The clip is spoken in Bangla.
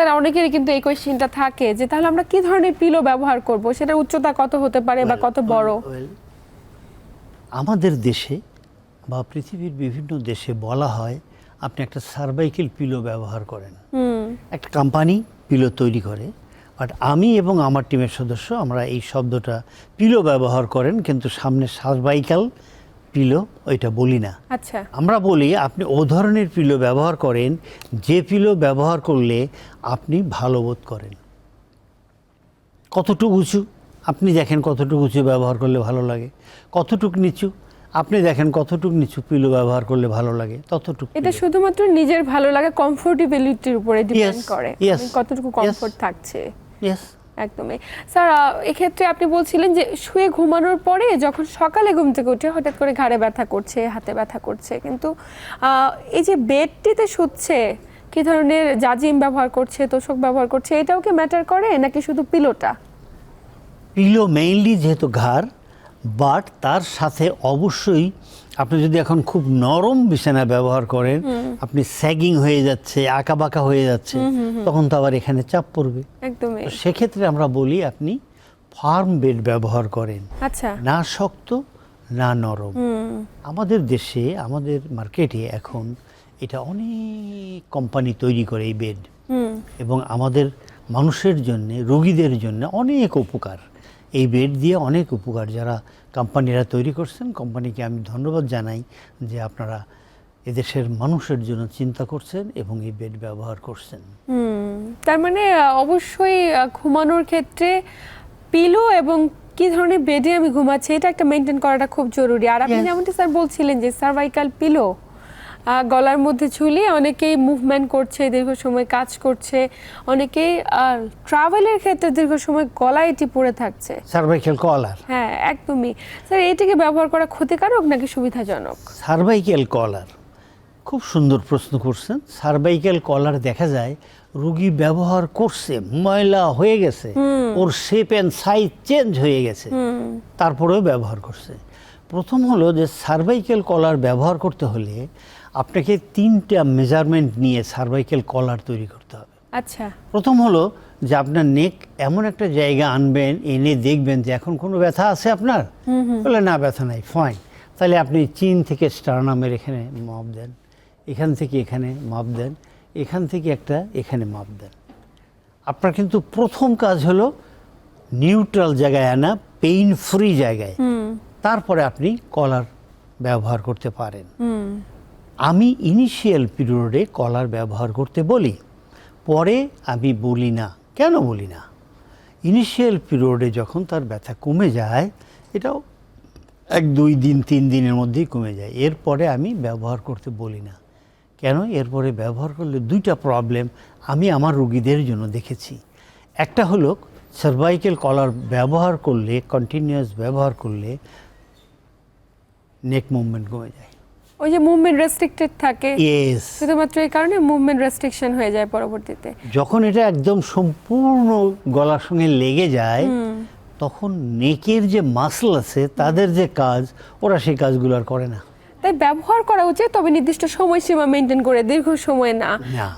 স্যার অনেকেরই কিন্তু এই কোয়েশ্চেনটা থাকে যে তাহলে আমরা কি ধরনের পিলো ব্যবহার করব? সেটার উচ্চতা কত হতে পারে বা কত বড়? আমাদের দেশে বা পৃথিবীর বিভিন্ন দেশে বলা হয় আপনি একটা সার্ভাইকেল পিলো ব্যবহার করেন। হুম। একটা কোম্পানি পিলো তৈরি করে বাট আমি এবং আমার টিমের সদস্য আমরা এই শব্দটা পিলো ব্যবহার করেন কিন্তু সামনে সার্ভাইকাল পিলো ওইটা বলি না। আচ্ছা। আমরা বলি আপনি ও ধরনের পিলো ব্যবহার করেন যে পিলো ব্যবহার করলে আপনি ভালো বোধ করেন। কতটুকু উঁচু? আপনি দেখেন কতটুকু উঁচু ব্যবহার করলে ভালো লাগে। কতটুকু নিচু? আপনি দেখেন কতটুকু নিচু পিলো ব্যবহার করলে ভালো লাগে। ততটুকু এটা শুধুমাত্র নিজের ভালো লাগে কমফোর্টেবিলিটির উপরে ডিপেন্ড করে। yes, কতটুকু. কমফোর্ট থাকছে। Yes, একদমই। স্যার এক্ষেত্রে আপনি বলছিলেন যে শুয়ে ঘুমানোর পরে যখন সকালে ঘুম থেকে উঠে হঠাৎ করে ঘাড়ে ব্যথা করছে, হাতে ব্যথা করছে, কিন্তু এই যে বেডটিতে শুচ্ছে, কি ধরনের জাজিম ব্যবহার করছে, তোষক ব্যবহার করছে, এটাও কি ম্যাটার করে নাকি শুধু পিলোটা পিলো মেইনলি যেহেতু ঘাড় বাট তার সাথে অবশ্যই আপনি যদি এখন খুব নরম বিছানা ব্যবহার করেন আপনি স্যাগিং হয়ে যাচ্ছে আঁকাবাঁকা হয়ে যাচ্ছে তখন তো আবার এখানে চাপ পড়বে। একদমই। সেক্ষেত্রে আমরা বলি আপনি ফার্ম বেড ব্যবহার করেন। আচ্ছা। না শক্ত না নরম। আমাদের দেশে আমাদের মার্কেটে এখন এটা অনেক কোম্পানি তৈরি করে এই বেড এবং আমাদের মানুষের জন্য রোগীদের জন্য অনেক উপকার। এই বেড দিয়ে অনেক উপকার যারা কোম্পানিরা তৈরি করছেন। কোম্পানিকে আমি ধন্যবাদ জানাই যে আপনারা এদেশের মানুষের জন্য চিন্তা করছেন এবং এই বেড ব্যবহার করছেন। তার মানে অবশ্যই ঘুমানোর ক্ষেত্রে পিলো এবং কি ধরনের বেডে আমি ঘুমাচ্ছি এটা একটা মেনটেন করাটা খুব জরুরি। আর আপনি. যেমনটি স্যার বলছিলেন যে সার্ভাইকাল পিলো গলার মধ্যে ঝুলিয়ে অনেকেই মুভমেন্ট করছে দীর্ঘ সময় কাজ করছে অনেকেই ট্রাভেলের ক্ষেত্রে দীর্ঘ সময় গলায় এটি পড়ে থাকছে। সার্ভাইকেল কলার হ্যাঁ একদমই। স্যার এটিকে ব্যবহার করা ক্ষতিকারক নাকি সুবিধাজনক? সার্ভাইকেল কলার খুব সুন্দর প্রশ্ন করছেন। সার্ভাইকেল কলার দেখা যায় রুগী ব্যবহার করছে ময়লা হয়ে গেছে ওর শেপ অ্যান্ড সাইজ চেঞ্জ হয়ে গেছে তারপরেও ব্যবহার করছে। প্রথম হলো যে সার্ভাইকেল কলার ব্যবহার করতে হলে আপনাকে তিনটা মেজারমেন্ট নিয়ে সার্ভাইকেল কলার তৈরি করতে হবে। আচ্ছা। প্রথম হলো যে আপনার নেক এমন একটা জায়গা আনবেন এনে দেখবেন যে এখন কোনো ব্যথা আছে আপনার? বলে না ব্যথা নাই ফাইন তাহলে আপনি চীন থেকে স্টারনামের এখানে মাপ দেন এখান থেকে এখানে মাপ দেন এখান থেকে একটা এখানে মাপ দেন। আপনার কিন্তু প্রথম কাজ হলো নিউট্রাল জায়গায় আনা পেইন ফ্রি জায়গায় তারপরে আপনি কলার ব্যবহার করতে পারেন। আমি ইনিশিয়াল পিরিয়ডে কলার ব্যবহার করতে বলি, পরে আমি বলি না। কেন বলি না? ইনিশিয়াল পিরিয়ডে যখন তার ব্যথা কমে যায়, এটাও এক, দুই দিন, তিন দিনের মধ্যেই কমে যায়। এরপরে আমি ব্যবহার করতে বলি না। কেন? এরপরে ব্যবহার করলে দুইটা প্রবলেম আমি আমার রুগীদের জন্য দেখেছি। একটা হলো সার্ভাইকেল কলার ব্যবহার করলে কন্টিনিউয়াস ব্যবহার করলে নেক মুভমেন্ট কমে যায়। ওই যে মুভমেন্ট রেস্ট্রিক্টেড থাকে। ইয়েস শুধুমাত্র এই কারণে মুভমেন্ট রেস্ট্রিকশন হয়ে যায় পরবর্তীতে। যখন এটা একদম সম্পূর্ণ গলার সঙ্গে লেগে যায় তখন নেকের যে মাসল আছে তাদের যে কাজ ওরা সেই কাজগুলো আর করে না। তাই ব্যবহার করা উচিত তবে নির্দিষ্ট সময়সীমা মেনটেন করে দীর্ঘ সময় না। না।